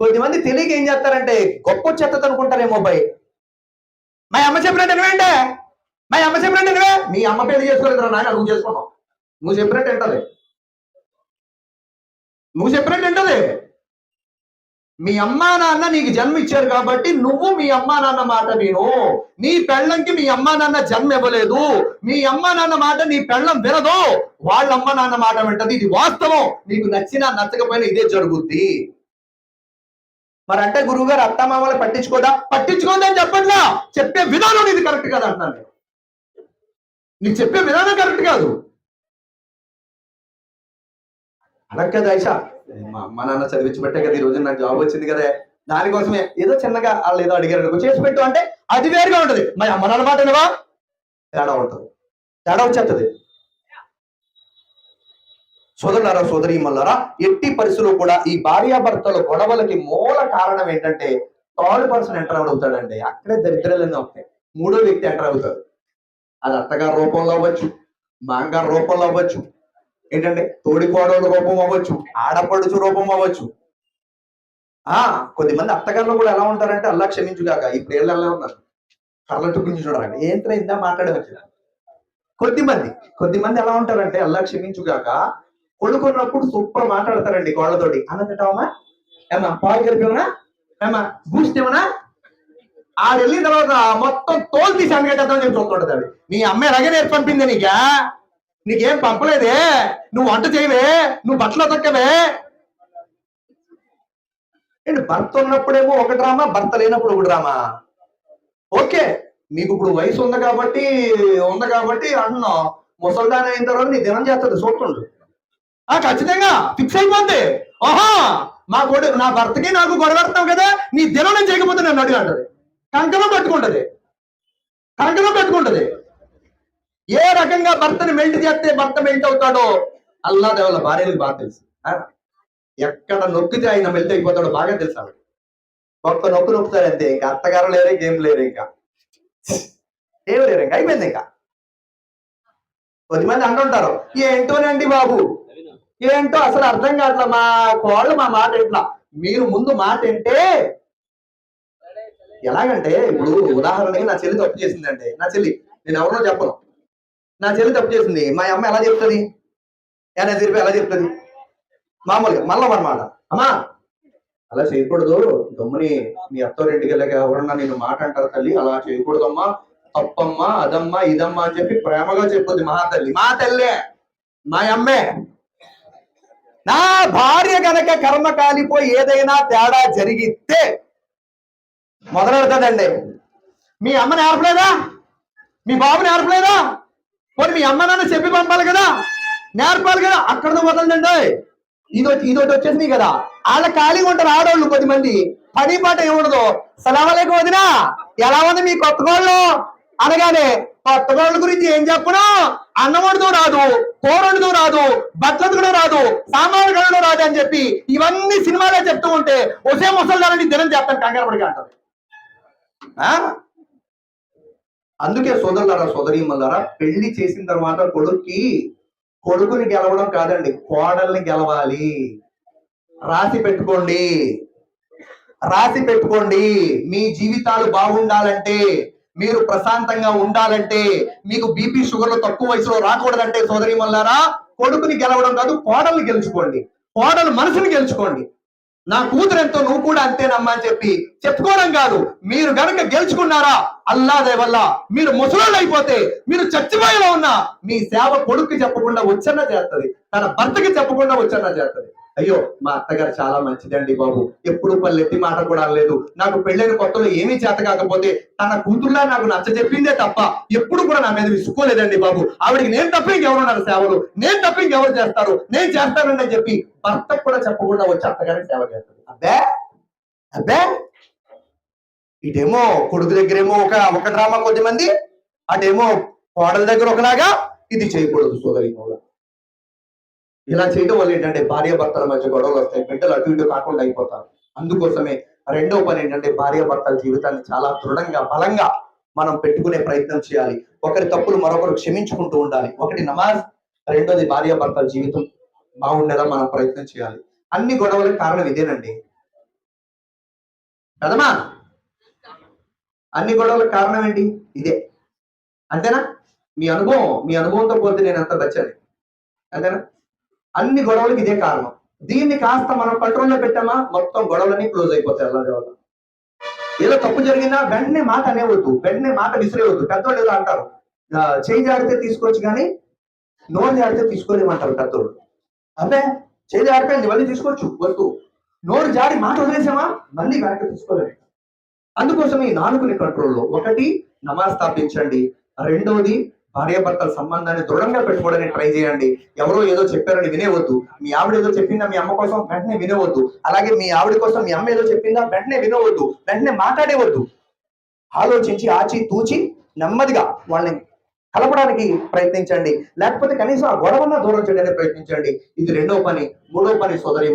కొద్దిమంది తెలియక ఏం చేస్తారంటే గొప్ప చెత్త అనుకుంటారేమో భయ్ మా అమ్మ చెప్పినట్టు నువ్వేంటే? మా అమ్మ చెప్పినట్టు నువ్వే? మీ అమ్మ పెళ్ళి చేసుకోలేదు నాయన నువ్వు చేసుకున్నావు. నువ్వు చెప్పినట్టు ఏంటది నువ్వు చెప్పినట్టు ఏంటది మీ అమ్మా నాన్న నీకు జన్మ ఇచ్చారు కాబట్టి నువ్వు మీ అమ్మా నాన్న మాట నేను నీ పెళ్ళంకి మీ అమ్మా నాన్న జన్మ ఇవ్వలేదు. మీ అమ్మా నాన్న మాట నీ పెళ్ళం వినదు. వాళ్ళ అమ్మ నాన్న మాట వింటది. ఇది వాస్తవం. నీకు నచ్చినా నచ్చకపోయినా ఇదే జరుగుద్ది. మరి అంటే గురువు గారు అత్తమామలు పట్టించుకోదా? పట్టించుకోదని చెప్పట్లా. చెప్పే విధానం ఇది కరెక్ట్ కాదు అంటున్నాను నేను. నీకు చెప్పే విధానం కరెక్ట్ కాదు. అడగ కదా ఐషా. మా అమ్మ నాన్న చదివించి పెట్టే కదా ఈ రోజు నాకు జాబ్ వచ్చింది కదా. దానికోసమే ఏదో చిన్నగా వాళ్ళు ఏదో అడిగారు చేసి పెట్టు అంటే అది వేరుగా ఉంటది. మరి అమ్మ నాన్న మాట వినవా? తేడా ఉంటది. తేడా వచ్చేస్తుంది సోదరులారా సోదరి మల్లారా ఎట్టి పరిస్థితుల్లో కూడా ఈ భార్యాభర్తల గొడవలకి మూల కారణం ఏంటంటే థర్డ్ పర్సన్ ఎంటర్ అవుతాడండి అక్కడే దరిద్రాలన్నీ వస్తాయి. మూడో వ్యక్తి ఎంటర్ అవుతాడు. అది అత్తగారి రూపంలో అవ్వచ్చు మాంగారు రూపంలో అవ్వచ్చు ఏంటంటే తోడికోడల రూపం అవ్వచ్చు ఆడపడుచు రూపం అవ్వచ్చు. ఆ కొద్దిమంది అత్తగారులు కూడా ఎలా ఉంటారంటే అల్లా క్షమించుగాక. ఇప్పుడు ఏళ్ళు ఎలా ఉన్నారు? కళ్ళట్టు గురించి చూడాలి ఏంటో ఇందా మాట్లాడే కొద్దిమంది. కొద్దిమంది ఎలా ఉంటారంటే అల్లా క్షమించుగాక కొడుకున్నప్పుడు సూపర్ మాట్లాడతారండి కోళ్ళతోటి. అన్నట్టమా ఏమా పాలు కలిపివనా? ఏమా బూస్ట్ ఏమన్నా? ఆడ వెళ్ళిన తర్వాత మొత్తం తోలు తీసి అనగట్టేద్దామని చెప్పి చూస్తుంటది నీ అమ్మాయి అలాగే నేర్పి పంపింది నీకా? నీకేం పంపలేదే? నువ్వు వంట చేయవే నువ్వు బట్టలు తక్కవే. ఏంటి భర్త ఉన్నప్పుడేమో ఒక డ్రామా భర్త లేనప్పుడు ఒక డ్రామా? ఓకే మీకు ఇప్పుడు వయసు ఉంది కాబట్టి ఉంది కాబట్టి అన్నం. ముసల్దాన్ అయిన తర్వాత నీ దినం చేస్తుంది చూస్తుండ్రు ఆ ఖచ్చితంగా ఫిక్స్ అయిపోద్ది. ఓహో మా గొడ నా భర్తకి నాకు గొడవ కదా నీ దినం నేను చేయకపోతే నన్ను అడిగి అంటది. కంకణం పెట్టుకుంటది. కంకణం పెట్టుకుంటది. ఏ రకంగా భర్తని మెల్ట్ చేస్తే భర్త మెల్ట్ అవుతాడో అల్లా దేవల భార్యలకు బాగా తెలుసు. ఆ? ఎక్కడ నొక్కితే ఆయన మెల్ట్ అయిపోతాడో బాగా తెలుసు ఆవిడ ఒక్క నొక్కు నొక్కుతారు అంతే ఇంకా అత్తగారు లేరు ఇంకేం లేరు ఇంకా. ఏం లేరు ఇంకా అయిపోయింది ఇంకా. కొద్దిమంది అంటుంటారు ఏంటోనండి బాబు ఏంటో అసలు అర్థం కావట్లా? మా కోళ్ళు మా మాట ఎట్లా మీరు ముందు మాట అంటే ఎలాగంటే ఇప్పుడు ఉదాహరణకి నా చెల్లి తప్పు చేసిందంటే నా చెల్లి నేను ఎవరినో చెప్పను. నా చెల్లి తప్పు చేసింది. మా అమ్మ ఎలా చెప్తుంది? ఎలా చెప్పి ఎలా చెప్తుంది? మామూలుగా మళ్ళా అనమాట అమ్మా! అలా చేయకూడదు. గమ్ముని మీ అత్తోరింటికి వెళ్ళక ఎవరన్నా నేను మాట అంటారు తల్లి? అలా చేయకూడదమ్మా. తప్పమ్మా అదమ్మా ఇదమ్మా అని చెప్పి ప్రేమగా చెప్పుద్ది మా తల్లి. మా తల్లే! మా అమ్మే! నా భార్య గనక కర్మ కాలిపోయి ఏదైనా తేడా జరిగితే మొదలెడతాదండి మీ అమ్మ నేర్పలేదా? మీ బాబు నేర్పలేదా? పోనీ మీ అమ్మ నాన్న చెప్పి పంపాలి కదా? నేర్పాలి కదా? అక్కడ మొదలండి ఇది వచ్చి- వచ్చేసింది కదా. వాళ్ళ ఖాళీగా ఉంటారు ఆడవాళ్ళు కొద్ది మంది పని పాట ఏముండదు. సలామలేక వదినా. ఎలా ఉంది మీ కొత్త కోళ్ళు? అనగానే ఆ కోళ్ళ గురించి ఏం చెప్పనా? అన్నవాడితో రాదు కూర రాదు బట్టలు కూడా రాదు సామాన్లు కడడం రాదు అని చెప్పి ఇవన్నీ సినిమాలే చెప్తూ ఉంటే ఒసే ముసల్దారని దినం చేస్తాను కంగారు పడిగా అంటది ఆ? అందుకే సోదరులారా సోదరీమల్లారా పెళ్ళి చేసిన తర్వాత కొడుక్కి కొడుకుని గెలవడం కాదండి కోడల్ని గెలవాలి. రాసి పెట్టుకోండి. రాసి పెట్టుకోండి. మీ జీవితాలు బాగుండాలంటే మీరు ప్రశాంతంగా ఉండాలంటే మీకు బీపీ షుగర్లు తక్కువ వయసులో రాకూడదంటే సోదరి మల్లారా కొడుకుని గెలవడం కాదు కోడలు గెలుచుకోండి. కోడలు మనసుని గెలుచుకోండి. నా కూతురు ఎంతో నువ్వు కూడా అంతేనమ్మా అని చెప్పి చెప్పుకోవడం కాదు. మీరు గనక గెలుచుకున్నారా అల్లాదే వల్ల మీరు ముసలోళ్ళు అయిపోతే మీరు చచ్చిపోయేలా ఉన్నా మీ సేవ కొడుకు చెప్పకుండా వచ్చన్న చేస్తుంది తన భర్తకి చెప్పకుండా వచ్చన్న చేస్తుంది. అయ్యో మా అత్తగారు చాలా మంచిదండి బాబు. ఎప్పుడు పల్లెత్తి మాట కూడా అనలేదు. నాకు పెళ్ళైన కొత్తలో ఏమీ చేత కాకపోతే తన కూతుర్లా నాకు నచ్చ చెప్పిందే తప్ప ఎప్పుడు కూడా నా మీద విసుకోలేదండి బాబు. ఆవిడకి నేను తప్ప ఇంకెవరున్నారు సేవలు? నేను తప్ప ఇంకెవరు చేస్తారు? నేను చేస్తానండి అని చెప్పి భర్తకు కూడా చెప్పకుండా వచ్చి అత్తగారికి సేవ చేస్తారు అబ్బే! అబ్బే! ఇటేమో కొడుకు దగ్గరేమో ఒక ఒక డ్రామా కొద్దిమంది అటేమో కోడల దగ్గర ఒకలాగా ఇది చేయకూడదు సోదరి ఇలా చేయడం వల్ల ఏంటంటే భార్య భర్తల మధ్య గొడవలు వస్తాయి బిడ్డలు అటు ఇటు కాకుండా అయిపోతారు. అందుకోసమే రెండో పని ఏంటంటే భార్య భర్తల జీవితాన్ని చాలా దృఢంగా బలంగా మనం పెట్టుకునే ప్రయత్నం చేయాలి. ఒకరి తప్పులు మరొకరు క్షమించుకుంటూ ఉండాలి. ఒకటి నమాజ్ రెండోది భార్య భర్తల జీవితం బాగుండేలా మనం ప్రయత్నం చేయాలి. అన్ని గొడవలకు కారణం ఇదేనండి. కదమా అన్ని గొడవలకు కారణం ఏంటి? ఇదే. అంతేనా? మీ అనుభవం మీ అనుభవంతో పోతే నేను అంత బచ్చాను. అంతేనా? అన్ని గొడవలకు ఇదే కారణం. దీన్ని కాస్త మనం కంట్రోల్లో పెట్టామా? మొత్తం గొడవలన్నీ క్లోజ్ అయిపోతాయి అలా జవాబు ఏదో తప్పు జరిగినా వెంటనే మాట అనేవద్దు. వెంటనే మాట విసిరేవద్దు పెద్దోళ్ళు ఏదో అంటారు. చేయి జాడితే తీసుకోవచ్చు కానీ నోరు జాడితే తీసుకోలేమంటారు పెద్దోళ్ళు. అంటే చేయి జాడిపోయింది మళ్ళీ తీసుకోవచ్చు వద్దు. నోరు జాడి మాట వదిలేసామా? మళ్ళీ వెనక్కి తీసుకోలేదు అందుకోసం ఈ నాలుగుని కంట్రోల్లో ఒకటి నమాజ్ స్థాపించండి. రెండవది భార్యాభర్తల సంబంధాన్ని దృఢంగా పెట్టుకోవడానికి ట్రై చేయండి. ఎవరో ఏదో చెప్పారని వినేవద్దు. మీ ఆవిడ ఏదో చెప్పిందా మీ అమ్మ కోసం వెంటనే వినవద్దు. అలాగే మీ ఆవిడ కోసం మీ అమ్మ ఏదో చెప్పిందా వెంటనే వినవద్దు. వెంటనే మాట్లాడేవద్దు. ఆలోచించి ఆచి తూచి నెమ్మదిగా వాళ్ళని కలపడానికి ప్రయత్నించండి. లేకపోతే కనీసం ఆ గొడవన్న దూరం చేయడానికి ప్రయత్నించండి. ఇది రెండో పని మూడో పని సోదరి